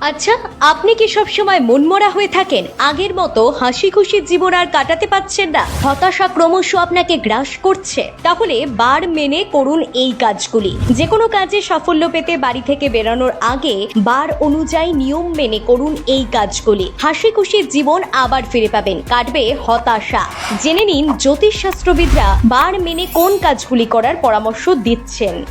আচ্ছা আপনি কি সবসময় মনমরা হয়ে থাকেন? আগের মতো হাসি খুশির জীবন আর কাটাতে পাচ্ছেন না। হতাশা ক্রমশ আপনাকে গ্রাস করছে। তাহলে বার মেনে করুন এই কাজগুলি। যে কোনো কাজে সাফল্য পেতে বাড়ি থেকে বেরানোর আগে বার অনুযায়ী নিয়ম মেনে করুন এই কাজগুলি। হাসি খুশির জীবন আবার ফিরে পাবেন। কাটবে হতাশা। জেনে নিন, জ্যোতিষশাস্ত্রবিদরা বার মেনে কোন কাজগুলি করার পরামর্শ দিচ্ছেন।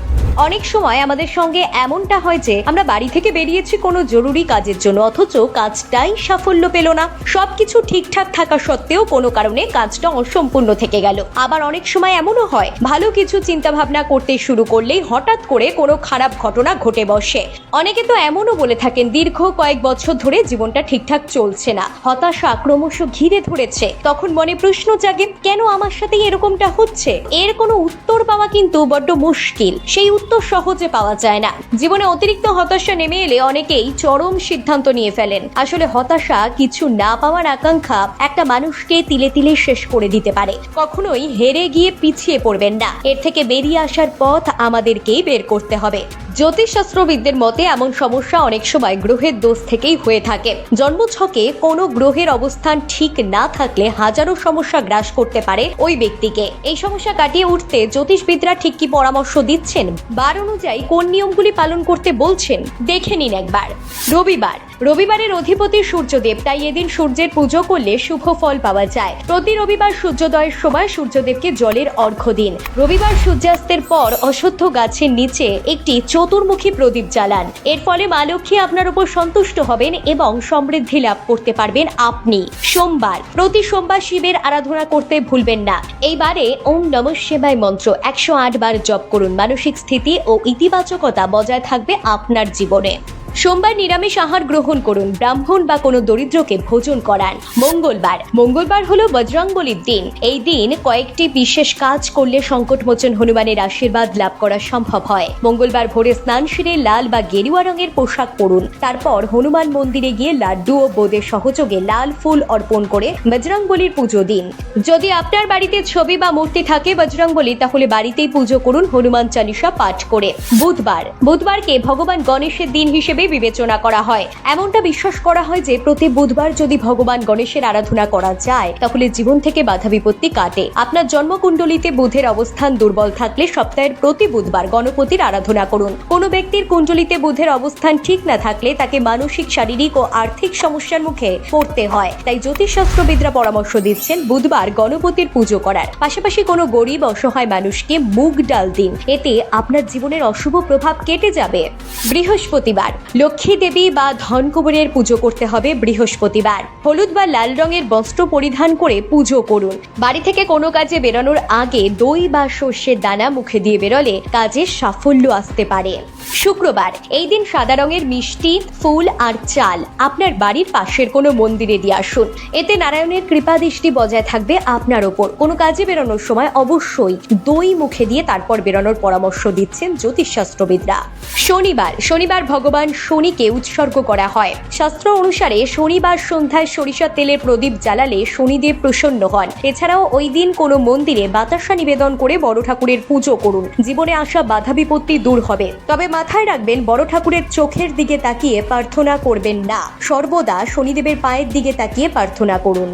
অনেক সময় আমাদের সঙ্গে এমনটা হয় যে আমরা বাড়ি থেকে বেরিয়েছি কোনো জরুরি কাজের জন্য, অথচ কাজটাই সাফল্য পেল না। সবকিছু ঠিকঠাক থাকা সত্ত্বেও কোনো কারণে কাজটা অসম্পূর্ণ থেকে গেল। আবার অনেক সময় এমনও হয়, ভালো কিছু চিন্তা ভাবনা করতে শুরু করলেই হঠাৎ করে কোনো খারাপ ঘটনা ঘটে বসে। অনেকে তো এমনও বলে থাকেন, দীর্ঘ কয়েক বছর ধরে জীবনটা ঠিকঠাক চলছে না। হতাশা ক্রমশ ঘিরে ধরেছে। তখন মনে প্রশ্ন জাগে, কেন আমার সাথে এরকমটা হচ্ছে? এর কোনো উত্তর পাওয়া কিন্তু বড্ড মুশকিল। সেই উত্তর সহজে পাওয়া যায় না। জীবনে অতিরিক্ত হতাশা নেমে এলে অনেকেই চরম সিদ্ধান্ত নিয়ে ফেলেন। আসলে হতাশা কিছু না পাওয়ার আকাঙ্ক্ষা একটা মানুষকে তিলে তিলে শেষ করে দিতে পারে। কখনোই হেরে গিয়ে পিছিয়ে পড়বেন না। এর থেকে বেরিয়ে আসার পথ আমাদেরকেই বের করতে হবে। জ্যোতিষশাস্ত্রবিদদের মতে এমন সমস্যা অনেক সময় গ্রহের দোষ থেকেই হয়ে থাকে। জন্মছকে কোনো গ্রহের অবস্থান ঠিক না থাকলে হাজারো সমস্যা গ্রাস করতে পারে ওই ব্যক্তিকে। এই সমস্যা কাটিয়ে উঠতে জ্যোতিষবিদরা ঠিক কি পরামর্শ দিচ্ছেন? বার অনুযায়ী কোন নিয়মগুলি পালন করতে বলছেন দেখে নিন একবার। রবিবার রবিবারের অধিপতি সূর্যদেব, তাই এদিন সূর্যের পুজো করলে শুভ ফল পাওয়া যায়। প্রতি রবিবার সূর্যোদয়ের সময় সূর্যদেবকে জলের অর্ঘ্য দিন। রবিবার সূর্যাস্তের পর অশ্বত্থ গাছের নিচে একটি চতুর্মুখী প্রদীপ জ্বালান। এর ফলে মা লক্ষ্মী আপনার উপর সন্তুষ্ট হবেন এবং সমৃদ্ধি লাভ করতে পারবেন আপনি। সোমবার, প্রতি সোমবার শিবের আরাধনা করতে ভুলবেন না। এইবারে ওম নম শিবায় মন্ত্র একশো আট বার জপ করুন। মানসিক স্থিতি ও ইতিবাচকতা বজায় থাকবে আপনার জীবনে। সোমবার নিরামিষ আহার গ্রহণ করুন। ব্রাহ্মণ বা কোনো দরিদ্রকে ভোজন করান। মঙ্গলবার। মঙ্গলবার হলো বজরংবলির দিন। এই দিন কয়েকটি বিশেষ কাজ করলে সংকটমোচন হনুমানের আশীর্বাদ লাভ করা সম্ভব হয়। মঙ্গলবার ভোরে স্নান সেরে লাল বা গেরুয়া রঙের পোশাক পরুন। তারপর হনুমান মন্দিরে গিয়ে লাড্ডু ও বোদের সহযোগে লাল ফুল অর্পণ করে বজরংবলির পুজো দিন। যদি আপনার বাড়িতে ছবি বা মূর্তি থাকে বজরংবলী, তাহলে বাড়িতেই পুজো করুন হনুমান চালিসা পাঠ করে। বুধবার। বুধবারকে ভগবান গণেশের দিন হিসেবে বিবেচনা করা হয়। এমনটা বিশ্বাস করা হয় যে, প্রতি বুধবার যদি ভগবান গণেশের আরাধনা করা যায়, তাহলে জীবন থেকে বাধা বিপত্তি কাটে। আপনার জন্মকুণ্ডলিতে বুধের অবস্থান দুর্বল থাকলে সপ্তাহের প্রতি বুধবার গণপতির আরাধনা করুন। কোনো ব্যক্তির কুণ্ডলিতে বুধের অবস্থান ঠিক না থাকলে তাকে মানসিক, শারীরিক ও আর্থিক সমস্যার মুখে পড়তে হয়। তাই জ্যোতিষশাস্ত্রবিদরা পরামর্শ দিচ্ছেন, বুধবার গণপতির পুজো করার। পাশাপাশি কোনো গরিব, অসহায় মানুষকে মুগ ডাল দিন। এতে আপনার জীবনের অশুভ প্রভাব কেটে যাবে। বৃহস্পতিবার লক্ষ্মী দেবী বা ধনকুবেরের পুজো করতে হবে বৃহস্পতিবার। হলুদ বা লাল রঙের বস্ত্র পরিধান করে পুজো করুন। বাড়ি থেকে কোনো কাজে বেরোনোর আগে দই বা সর্ষের দানা মুখে দিয়ে বেরোলে কাজে সাফল্য আসতে পারে। শুক্রবার, এই দিন সাদা রঙের মিষ্টি, ফুল আর চাল আপনার বাড়ির পাশের কোনো মন্দিরে দিয়ে আসুন। এতে নারায়ণের কৃপা দৃষ্টি বজায় থাকবে আপনার ওপর। কোনো কাজে বেরোনোর সময় অবশ্যই দই মুখে দিয়ে তারপর বেরোনোর পরামর্শ দিচ্ছেন জ্যোতিষশাস্ত্রবিদরা। শনিবার শনিবার ভগবান শনিকে উৎসর্গ করা হয়। শাস্ত্র অনুসারে শনিবার সন্ধ্যায় সরিষার তেলের প্রদীপ জ্বালালে শনিদেব প্রসন্ন হন। এছাড়াও ওই দিন কোনো মন্দিরে বাতাসা নিবেদন করে বড় ঠাকুরের পুজো করুন। জীবনে আসা বাধা বিপত্তি দূর হবে। তবে মাথায় রাখবেন, বড় ঠাকুরের চোখের দিকে তাকিয়ে প্রার্থনা করবেন না। সর্বদা শনিদেবের পায়ের দিকে তাকিয়ে প্রার্থনা করুন।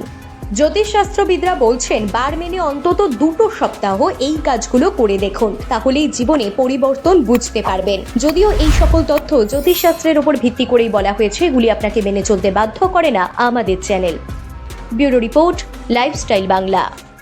জ্যোতিষশাস্ত্রবিদরা বলছেন, বার মেনে অন্তত দুটো সপ্তাহ এই কাজগুলো করে দেখুন, তাহলেই জীবনে পরিবর্তন বুঝতে পারবেন। যদিও এই সকল তথ্য জ্যোতিষশাস্ত্রের উপর ভিত্তি করেই বলা হয়েছে, এগুলি আপনাকে মেনে চলতে বাধ্য করে না আমাদের channel. Bureau report, lifestyle Bangla.